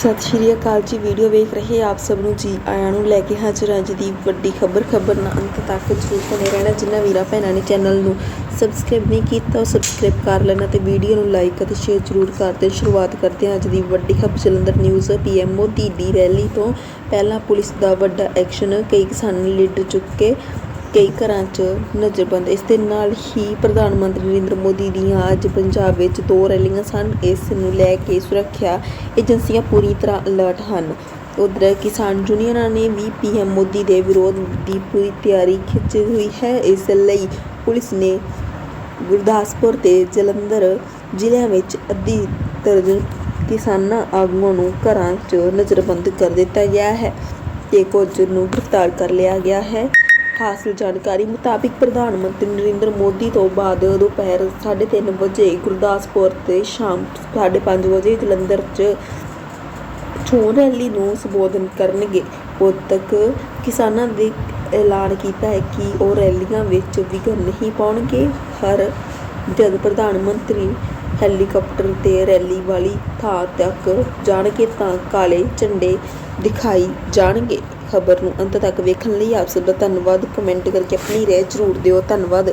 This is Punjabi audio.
ਸਤਿ ਸ਼੍ਰੀ ਅਕਾਲ ਜੀ। ਵੀਡੀਓ ਵੇਖ ਰਹੇ ਆਪ ਸਭ ਨੂੰ ਜੀ ਆਇਆਂ ਨੂੰ ਲੈ ਕੇ ਹਾਜ਼ਰ ਅੱਜ ਦੀ ਵੱਡੀ ਖਬਰ। ਖਬਰ ਨਾਲ ਅੰਤ ਤੱਕ ਜ਼ਰੂਰ ਬਣੇ ਰਹਿਣਾ, ਜਿਨ੍ਹਾਂ ਵੀਰਾ ਭੈਣਾਂ ਨੇ ਚੈਨਲ ਨੂੰ ਸਬਸਕ੍ਰਾਈਬ ਨਹੀਂ ਕੀਤਾ, ਉਹ ਸਬਸਕ੍ਰਾਈਬ ਕਰ ਲੈਣਾ ਤੇ ਵੀਡੀਓ ਨੂੰ ਲਾਈਕ ਅਤੇ ਸ਼ੇਅਰ ਜ਼ਰੂਰ ਕਰਦੇ ਸ਼ੁਰੂਆਤ ਕਰਦੇ ਹਾਂ ਅੱਜ ਦੀ ਵੱਡੀ ਖਬਰ। ਜਲੰਧਰ ਨਿਊਜ਼ ਪੀਐਮ ਮੋਦੀ ਦੀ ਰੈਲੀ ਤੋਂ ਪਹਿਲਾਂ ਪੁਲਿਸ ਦਾ ਵੱਡਾ ਐਕਸ਼ਨ ਕਈ ਕਿਸਾਨਾਂ ਲੀਡਰ ਚੁੱਕੇ ਕਈ ਘਰਾਂ 'ਚ ਨਜ਼ਰਬੰਦ ਇਸ ਦੇ ਨਾਲ ਹੀ ਪ੍ਰਧਾਨ ਮੰਤਰੀ ਨਰਿੰਦਰ ਮੋਦੀ ਦੀਆਂ ਅੱਜ ਪੰਜਾਬ ਵਿੱਚ ਦੋ ਰੈਲੀਆਂ ਸਨ। ਇਸ ਨੂੰ ਲੈ ਕੇ ਸੁਰੱਖਿਆ ਏਜੰਸੀਆਂ ਪੂਰੀ ਤਰ੍ਹਾਂ ਅਲਰਟ ਹਨ। ਉਧਰ ਕਿਸਾਨ ਯੂਨੀਅਨਾਂ ਨੇ ਵੀ ਪੀਐਮ ਮੋਦੀ ਦੇ ਵਿਰੋਧ ਦੀ ਪੂਰੀ ਤਿਆਰੀ ਖਿੱਚੀ ਹੋਈ ਹੈ। ਇਸ ਲਈ ਪੁਲਿਸ ਨੇ ਗੁਰਦਾਸਪੁਰ ਤੇ ਜਲੰਧਰ ਜ਼ਿਲ੍ਹਿਆਂ ਵਿੱਚ ਅੱਧੀ ਦਰਜਨ ਕਿਸਾਨਾਂ ਆਗੂਆਂ ਨੂੰ ਘਰਾਂ 'ਚ ਨਜ਼ਰਬੰਦ ਕਰ ਦਿੱਤਾ ਗਿਆ ਹੈ ਤੇ ਕੁਝ ਨੂੰ ਗ੍ਰਿਫਤਾਰ ਕਰ ਲਿਆ ਗਿਆ ਹੈ। ਹਾਸਲ ਜਾਣਕਾਰੀ ਮੁਤਾਬਿਕ ਪ੍ਰਧਾਨ ਮੰਤਰੀ ਨਰਿੰਦਰ ਮੋਦੀ ਤੋਂ ਬਾਅਦ ਦੁਪਹਿਰ 3:30 ਵਜੇ ਗੁਰਦਾਸਪੁਰ ਤੇ ਸ਼ਾਮ 5:30 ਵਜੇ ਜਲੰਧਰ 'ਚ ਚੋਣ ਰੈਲੀ ਨੂੰ ਸੰਬੋਧਨ ਕਰਨਗੇ। ਉਦ ਤੱਕ ਕਿਸਾਨਾਂ ਦੇ ਐਲਾਨ ਕੀਤਾ ਹੈ ਕਿ ਉਹ ਰੈਲੀਆਂ ਵਿੱਚ ਵਿਘਨ ਨਹੀਂ ਪਾਉਣਗੇ। ਹਰ ਜਦ ਪ੍ਰਧਾਨ ਮੰਤਰੀ ਹੈਲੀਕਾਪਟਰ ਤੇ ਰੈਲੀ ਵਾਲੀ ਥਾਂ ਤੱਕ ਜਾਣਗੇ ਤਾਂ ਕਾਲੇ ਝੰਡੇ ਦਿਖਾਈ ਜਾਣਗੇ। ਖਬਰ ਨੂੰ ਅੰਤ ਤੱਕ ਵੇਖਣ ਲਈ ਆਪ ਸਭ ਦਾ ਧੰਨਵਾਦ। ਕਮੈਂਟ ਕਰਕੇ ਆਪਣੀ ਰਾਏ ਜ਼ਰੂਰ ਦਿਓ। ਧੰਨਵਾਦ।